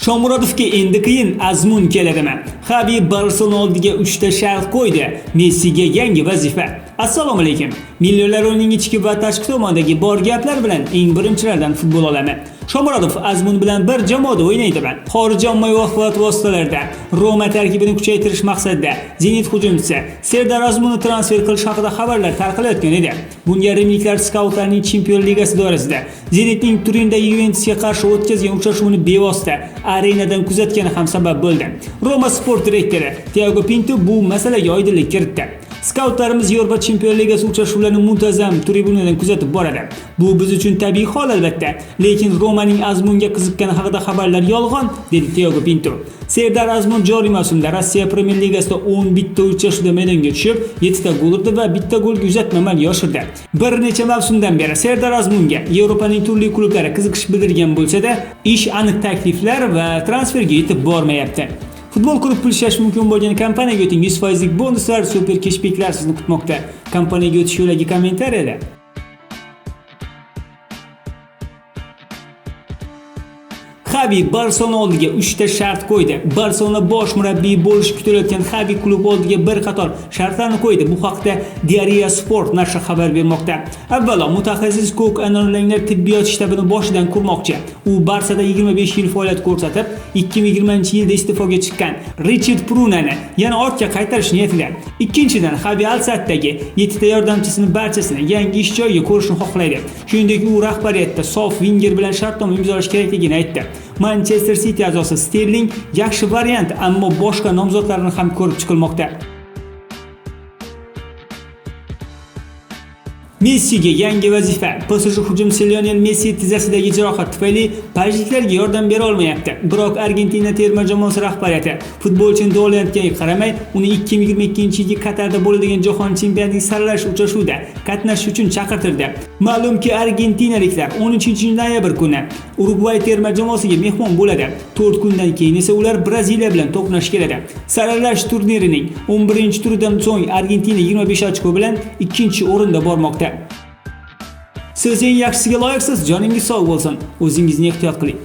Shomurodovga endi qiyin azmun keladimi? Xavi Barselona oldiga 3 ta shart qo'ydi. Messiga yangi vazifa. Assalomu alaykum. Millionlar o'yinining ichki va tashqi tomonidagi bor gaplar bilan eng birinchilardan futbol olami. Shomurodov azmun bilan bir jamoada o'ynaydiman Xorijiy ommaviy axborot vositalarida Roma tarkibini kuchaytirish maqsadida Zenit hujumchisi Serdar Azmunni transfer qilish haqida xabarlar tarqalayotgan edi. Bunga rimliklar skautlarning chempion Ligasi doirasida Zenitning turindagi Yuventusga qarshi o'tkazgan uchrashuvini bevosita arenadan kuzatgani ham sabab bo'ldi. Roma sport direktori Tiago Pinto bu masalaga oydinlik kiritdi. Skautlarimiz Yevropa Chempionlar Ligasi uchrashuvlarini muntazam tribunadan kuzatib boradi. Bu biz uchun tabiiy hol albatta, lekin Romaning Azmunga qiziqqani haqida xabarlar yolg'on, dedi Tiago Pinto. Serdar Azmun joriy mavsumda Rossiya Premyer Ligasida 11 ta uchrashuvda maydonga tushib, 7 ta gol urdi va bitta golga uzatma amalga oshirdi. Bir necha mavsumdan beri Serdar Azmunga Yevropaning turli klublari qiziqish bildirgan bo'lsa-da, ish aniq takliflar va transferga yetib bormayapti. Futbol klubi pul ishlash mumkin bo'lgan kompaniyaga o'ting 100% bonuslar, super keshbeklar sizni kutmoqda. Kompaniyaga o'tish yo'lagi kommentariyada. Xavi Barselona oldiga 3 ta shart qo'ydi. Barselona bosh murabbiy bo'lish kutilayotgan Xavi klub oldiga bir qator shartlarni qo'ydi. Bu haqda Diaria Sport nashri xabar bermoqda. Avvalo, mutaxassis Ko'k anonimlar tibbiyot shtabini boshidan qurmoqchi. U Barsada 25 yil faoliyat ko'rsatib, 2020-yilda iste'foga chiqqan Richard Prunani yana ortga qaytarish niyatida. Ikkinchidan, Xavi Alsatdagi 7 ta yordamchisini barchasini yangi ish joyiga ko'rishni xohlaydi. Shuningdek, u rahbariyatda sof Winger bilan shartnoma imzolash kerakligini aytdi. Manchester City a'zosi Sterling yaxshi variant, ammo boshqa nomzodlarni ham ko'rib chiqilmoqda. Messiga yangi vazifa. PSG hujumchisi Lionel Messi tizzasidagi jarohat tufayli parijliklarga yordam bera olmayapti. Biroq Argentina terma jamoasi rahbariyati futbolchini davolayotganiga qaramay, uni 2022-yilgi Qatarda bo'ladigan jahon chempionatining saralash uchrashuvida qatnashish uchun chaqirtirdi. Ma'lumki, argentinaliklar 13-noyabr kuni Urugvay terma jamoasiga mehmon bo'ladi. 4 kundan keyin esa ular Braziliya bilan to'qnash keladi. Saralash turnirining 11-turidan so'ng Argentina 25 ochko bilan ikkinchi o'rinda bormoqda. Siz eng yaxshisiga loyiqsiz, joningiz sog' bo'lsin. O'zingizni ehtiyot qiling.